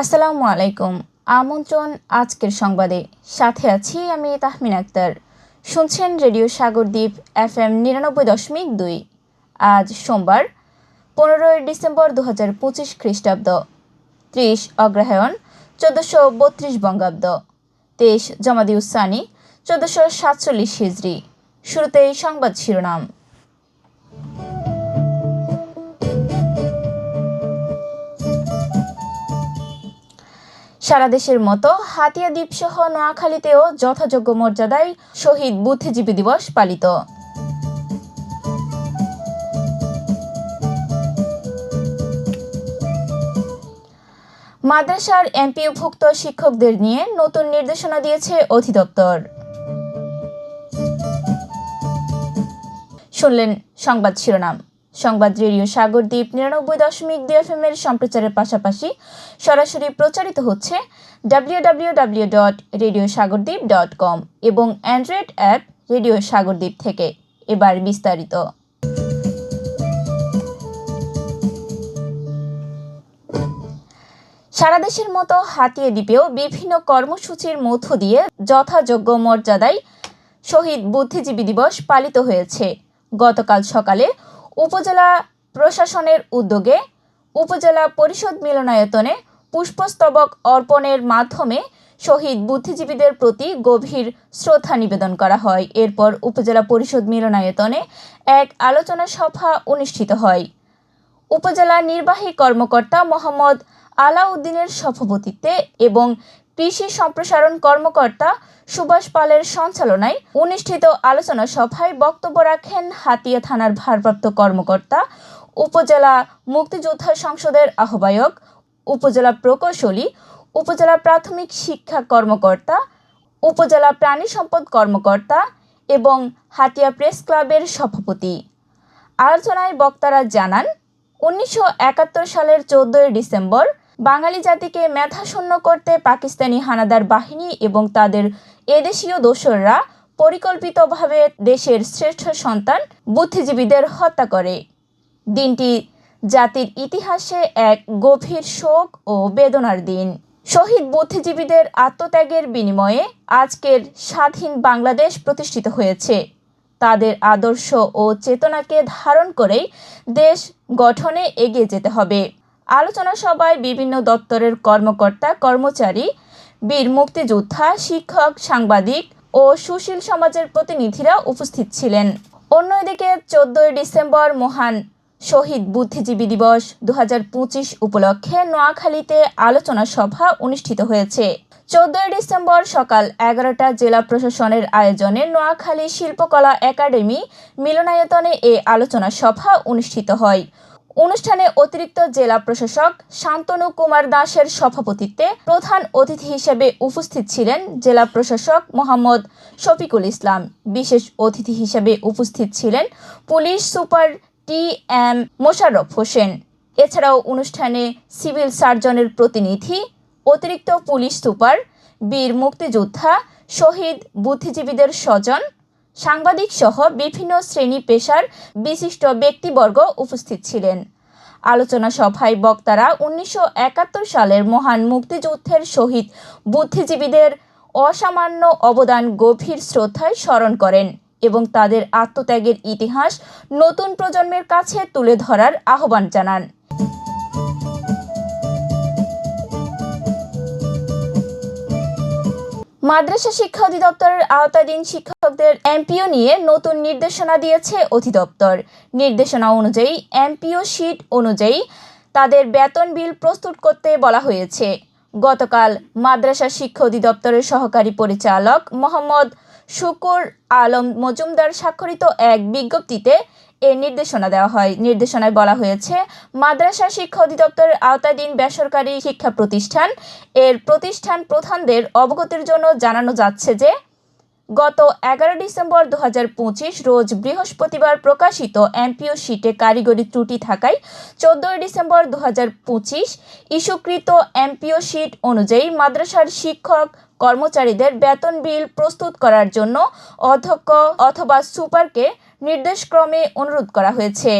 আসসালামু আলাইকুম। আমন্ত্রণ আজকের সংবাদে। সাথে আছি আমি তাহমিন আক্তার। শুনছেন রেডিও সাগরদ্বীপ এফ এম নিরানব্বই দশমিক দুই। আজ সোমবার, পনেরোই ডিসেম্বর দু হাজার পঁচিশ খ্রিস্টাব্দ। ত্রিশ অগ্রহায়ণ, চোদ্দোশো বত্রিশ বঙ্গাব্দ। তেইশ জমাদিউসানি চোদ্দোশো সাতচল্লিশ হিজড়ি শুরুতেই সংবাদ শিরোনাম। সারা দেশের মতো হাতিয়া দ্বীপ সহ নোয়াখালীতেও যথাযোগ্য মর্যাদায় শহীদ বুদ্ধিজীবী দিবস পালিত। মাদ্রাসার এমপিওভুক্ত শিক্ষকদের নিয়ে নতুন নির্দেশনা দিয়েছে অধিদপ্তর। শুনলেন সংবাদ শিরোনাম। সংবাদ রেডিও সাগরদ্বীপ নিরানব্বই দশমিক দুই এফএম এর সম্প্রচারের পাশাপাশি সরাসরি প্রচারিত হচ্ছে W W W dot radio Sagardwip dot com এবং অ্যান্ড্রয়েড অ্যাপ রেডিও সাগরদ্বীপ থেকে। এবার বিস্তারিত। সারা দেশের মতো হাতিয়ে দ্বীপেও বিভিন্ন কর্মসূচির মধ্য দিয়ে যথাযোগ্য মর্যাদায় শহীদ বুদ্ধিজীবী দিবস পালিত হয়েছে। গতকাল সকালে উপজেলা প্রশাসনের উদ্যোগে উপজেলা পরিষদ মিলনায়তনে পুষ্পস্তবক অর্পণের মাধ্যমে শহীদ বুদ্ধিজীবীদের প্রতি গভীর শ্রদ্ধা নিবেদন করা হয়। এরপর উপজেলা পরিষদ মিলনায়তনে এক আলোচনা সভা অনুষ্ঠিত হয়। উপজেলা নির্বাহী কর্মকর্তা মোহাম্মদ আলাউদ্দিনের সভাপতিত্বে এবং কৃষি সম্প্রসারণ কর্মকর্তা সুভাষ পালের সঞ্চালনায় অনুষ্ঠিত আলোচনা সভায় বক্তব্য রাখেন হাতিয়া থানার ভারপ্রাপ্ত কর্মকর্তা, উপজেলা মুক্তিযোদ্ধা সংসদের আহ্বায়ক, উপজেলা প্রকৌশলী, উপজেলা প্রাথমিক শিক্ষা কর্মকর্তা, উপজেলা প্রাণী সম্পদ কর্মকর্তা এবং হাতিয়া প্রেস ক্লাবের সভাপতি। আলোচনায় বক্তারা জানান, উনিশশো একাত্তর সালের চোদ্দই ডিসেম্বর বাঙালি জাতিকে মেধাশূন্য করতে পাকিস্তানি হানাদার বাহিনী এবং তাদের এদেশীয় দোসররা পরিকল্পিতভাবে দেশের শ্রেষ্ঠ সন্তান বুদ্ধিজীবীদের হত্যা করে। দিনটি জাতির ইতিহাসে এক গভীর শোক ও বেদনার দিন। শহীদ বুদ্ধিজীবীদের আত্মত্যাগের বিনিময়ে আজকের স্বাধীন বাংলাদেশ প্রতিষ্ঠিত হয়েছে। তাদের আদর্শ ও চেতনাকে ধারণ করেই দেশ গঠনে এগিয়ে যেতে হবে। আলোচনা সভায় বিভিন্ন দপ্তরের কর্মকর্তা, কর্মচারী, বীর মুক্তিযোদ্ধা, শিক্ষক, সাংবাদিক ও সুশীল সমাজের প্রতিনিধিরা উপস্থিত ছিলেন। অন্যদিকে চোদ্দই ডিসেম্বর মহান শহীদ বুদ্ধিজীবী দিবস দু হাজার পঁচিশ উপলক্ষে নোয়াখালীতে আলোচনা সভা অনুষ্ঠিত হয়েছে। চোদ্দই ডিসেম্বর সকাল এগারোটা জেলা প্রশাসনের আয়োজনে নোয়াখালী শিল্পকলা একাডেমি মিলনায়তনে এ আলোচনা সভা অনুষ্ঠিত হয়। অনুষ্ঠানে অতিরিক্ত জেলা প্রশাসক শান্তনু কুমার দাসের সভাপতিত্বে প্রধান অতিথি হিসেবে উপস্থিত ছিলেন জেলা প্রশাসক মোহাম্মদ শফিকুল ইসলাম। বিশেষ অতিথি হিসেবে উপস্থিত ছিলেন police super T M Mosharraf Hossain. এছাড়াও অনুষ্ঠানে সিভিল সার্জনের প্রতিনিধি, অতিরিক্ত পুলিশ সুপার, বীর মুক্তিযোদ্ধা, শহীদ বুদ্ধিজীবীদের স্বজন সাংবাদিক সহ বিভিন্ন শ্রেণি পেশার বিশিষ্ট ব্যক্তিবর্গ উপস্থিত ছিলেন। আলোচনা সভায় বক্তারা উনিশশো একাত্তর সালের মহান মুক্তিযুদ্ধের শহীদ বুদ্ধিজীবীদের অসামান্য অবদান গভীর শ্রদ্ধায় স্মরণ করেন এবং তাদের আত্মত্যাগের ইতিহাস নতুন প্রজন্মের কাছে তুলে ধরার আহ্বান জানান। মাদ্রাসা শিক্ষা অধিদপ্তরের আওতাধীন শিক্ষকদের এমপিও নিয়ে নতুন নির্দেশনা দিয়েছে অধিদপ্তর। নির্দেশনা অনুযায়ী এমপিও শিট অনুযায়ী তাদের বেতন বিল প্রস্তুত করতে বলা হয়েছে। গতকাল মাদ্রাসা শিক্ষা অধিদপ্তরের সহকারী পরিচালক মোহাম্মদ শুকুর আলম মজুমদার স্বাক্ষরিত এক বিজ্ঞপ্তিতে এ নির্দেশনা দেওয়া হয়। নির্দেশনায় বলা হয়েছে, মাদ্রাসা শিক্ষা অধিদপ্তরের আওতাধীন বেসরকারি শিক্ষা প্রতিষ্ঠান, এর প্রতিষ্ঠান প্রধানদের অবগতির জন্য জানানো যাচ্ছে যে, গত এগারো ডিসেম্বর দু হাজার পঁচিশ রোজ বৃহস্পতিবার প্রকাশিত এমপিও শিটে কারিগরি ত্রুটি থাকায় চোদ্দই ডিসেম্বর দু হাজার পঁচিশ ইস্যুকৃত এমপিও শিট অনুযায়ী মাদ্রাসার শিক্ষক কর্মচারীদের বেতন বিল প্রস্তুত করার জন্য অধ্যক্ষ অথবা সুপারকে নির্দেশক্রমে অনুরোধ করা হয়েছে।